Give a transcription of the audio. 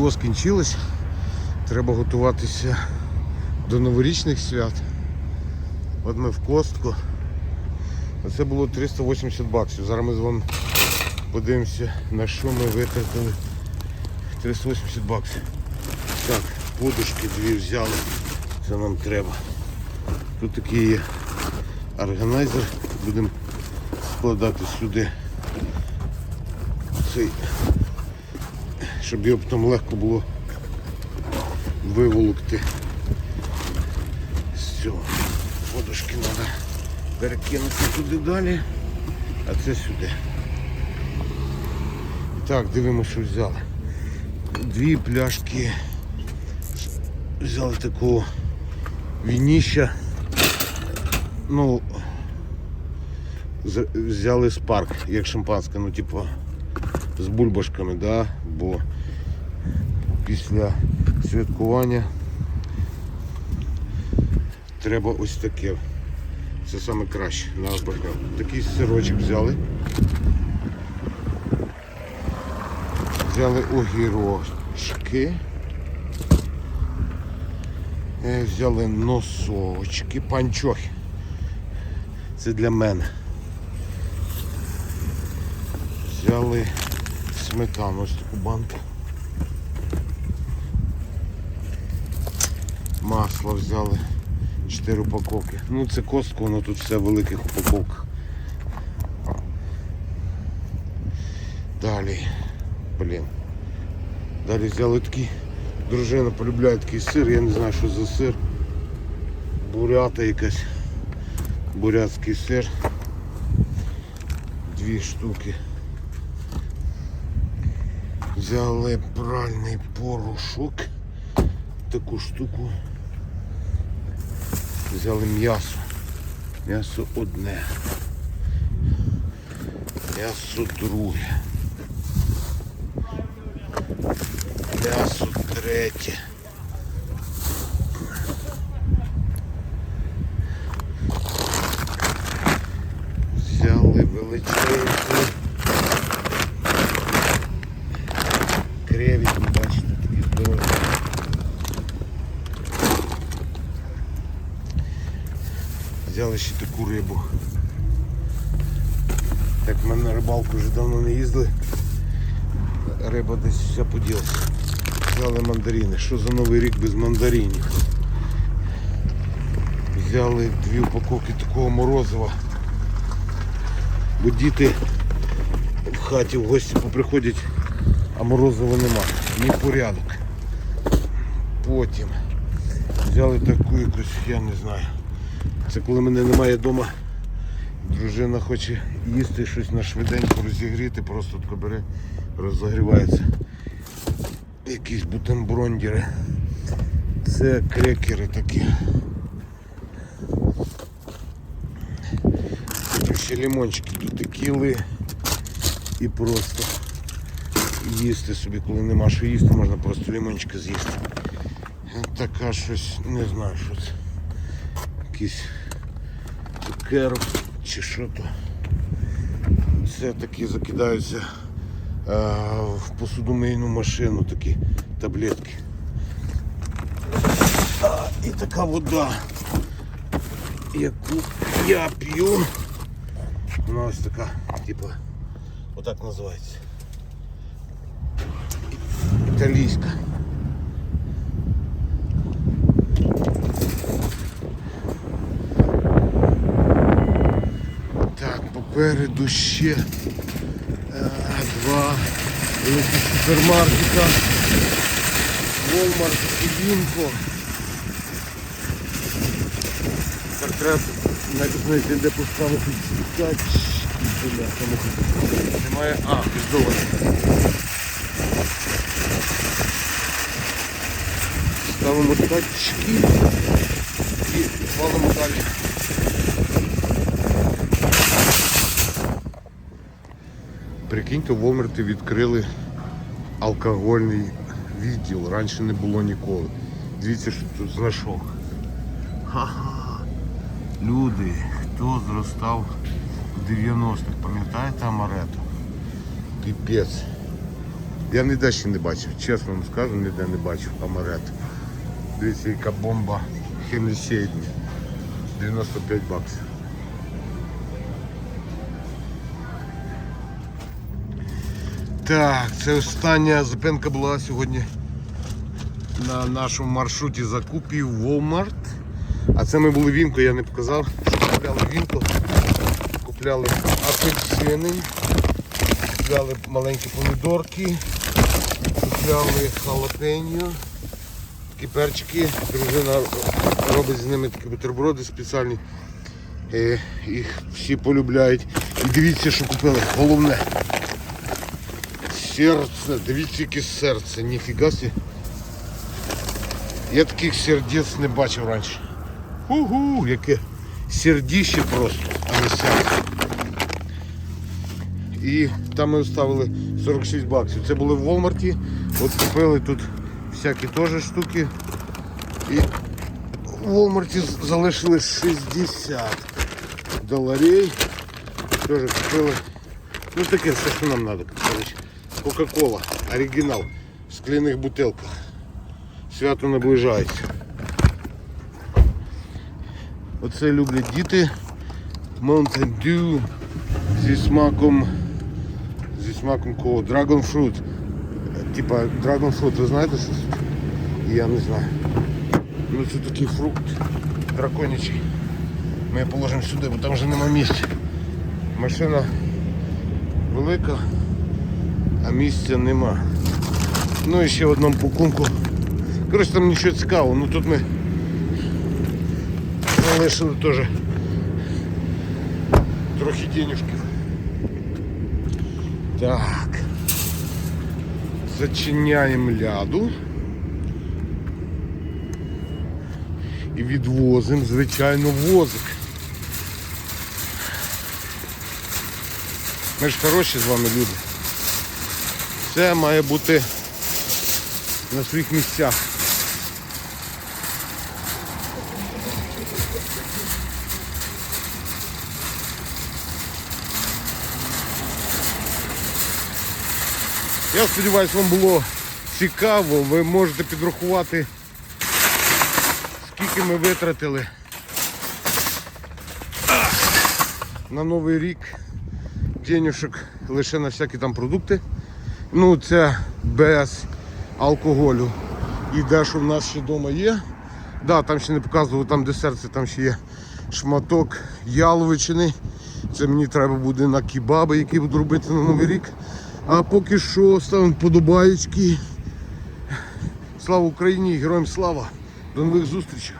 Різдво скінчилось. Треба готуватися до новорічних свят. От ми в костку. Оце було 380 баксів. Зараз ми з вами подивимося, на що ми витратили 380 баксів. Так, подушки дві взяли. Це нам треба. Тут такий є органайзер. Будемо складати сюди цей, щоб його потім легко було виволокти цього. Подушки треба перекинути туди далі, а це сюди. І так, дивимося, що взяли. Дві пляшки взяли такого вініща. Ну, взяли спарк, як шампанське, ну типу з бульбашками, да? бо після святкування треба ось таке. Це саме краще на бульбах. Такий сирочок взяли. Взяли огірочки. Е, Взяли носочки, панчохи. Це для мене. Взяли сметану, ось таку банку. Масло взяли. 4 упаковки. Ну це костку, воно тут все в великих упаковках. Далі. Блін. Далі взяли такий. Дружина полюбляє такий сир, я не знаю, що за сир. Бурята якась. Бурятський сир. Дві штуки. Взяли пральний порошок. Таку штуку. Взяли м'ясо. М'ясо одне. М'ясо друге. М'ясо третє. Взяли ще таку рибу. Так ми на рибалку вже давно не їздили. Риба десь вся поділася. Взяли мандарини. Що за новий рік без мандаринів? Взяли дві упаковки такого морозива. Бо діти в хаті в гості поприходять, а морозива нема. Ні порядок. Потім взяли таку якусь, я не знаю. Це коли мене немає вдома, дружина хоче їсти щось на швиденько розігріти, просто тако бере, розогрівається. Якісь бутенброндери. Це крекери такі. Тут ще лимончики до текіли і просто їсти собі, коли нема що їсти, можна просто лимончика з'їсти. Така щось, не знаю що це. Якийсь цукерок чи що то. Це такі закидаються е, в посудомийну машину такі таблетки. А, і така вода, яку я п'ю. Вона ось така, типу, отак називається. Італійська. Попереду ще е, два великі супермаркета. Walmart і Вінко. Так треба знайти, де поставити. Бля, Немає. А, піздоване. Ставимо тачки і валимо далі. Прикиньте, в Омерті відкрили алкогольний відділ. Раніше не було ніколи. Дивіться, що тут знайшов. Ха-ха. Люди, хто зростав в 90-х, пам'ятаєте Амарету? Піпець. Я ніде ще не бачив, чесно вам скажу, ніде не бачив амарет. Дивіться, яка бомба хемлісейдні. 95 баксів. Так, це остання зупинка була сьогодні на нашому маршруті закупів Walmart. А це ми були вінко, я не показав. Купляли вінко, купляли апельсини, купляли маленькі помідорки, купляли халапеньо, такі перчики. Дружина робить з ними такі бутерброди спеціальні. Е, Їх всі полюбляють. І дивіться, що купили. Головне. Серце, дивіться, яке серце, ніфіга сі. Я таких сердець не бачив раніше. Угу, яке сердіще просто, а не серце. І там ми оставили 46 баксів. Це були в Walmart. От купили тут всякі теж штуки. І в Walmart залишили 60 доларей. Теж купили. Ну таке все, що нам треба. Кока-кола, оригінал в скляних бутилках. Свято наближається. Оце люблять діти. Mountain Dew зі смаком зі смаком кого? Dragon Fruit. Типа Dragon Fruit, ви знаєте що? Я не знаю. Ну це такий фрукт драконячий. Ми положимо сюди, бо там вже нема місця. Машина велика, а місця нема. Ну і ще в одному пакунку. Коротше, там нічого цікавого, ну тут ми залишили теж трохи денежків. Так. Зачиняємо ляду. І відвозимо, звичайно, возик. Ми ж хороші з вами люди. Все має бути на своїх місцях. Я сподіваюся, вам було цікаво. Ви можете підрахувати, скільки ми витратили на новий рік денюшок лише на всякі там продукти. Ну, це без алкоголю. І де що в нас ще вдома є. Да, там ще не показував, там де серце, там ще є шматок яловичини. Це мені треба буде на кебаби, які буду робити на Новий рік. А поки що ставимо подобаєчки. Слава Україні, героям слава. До нових зустрічей.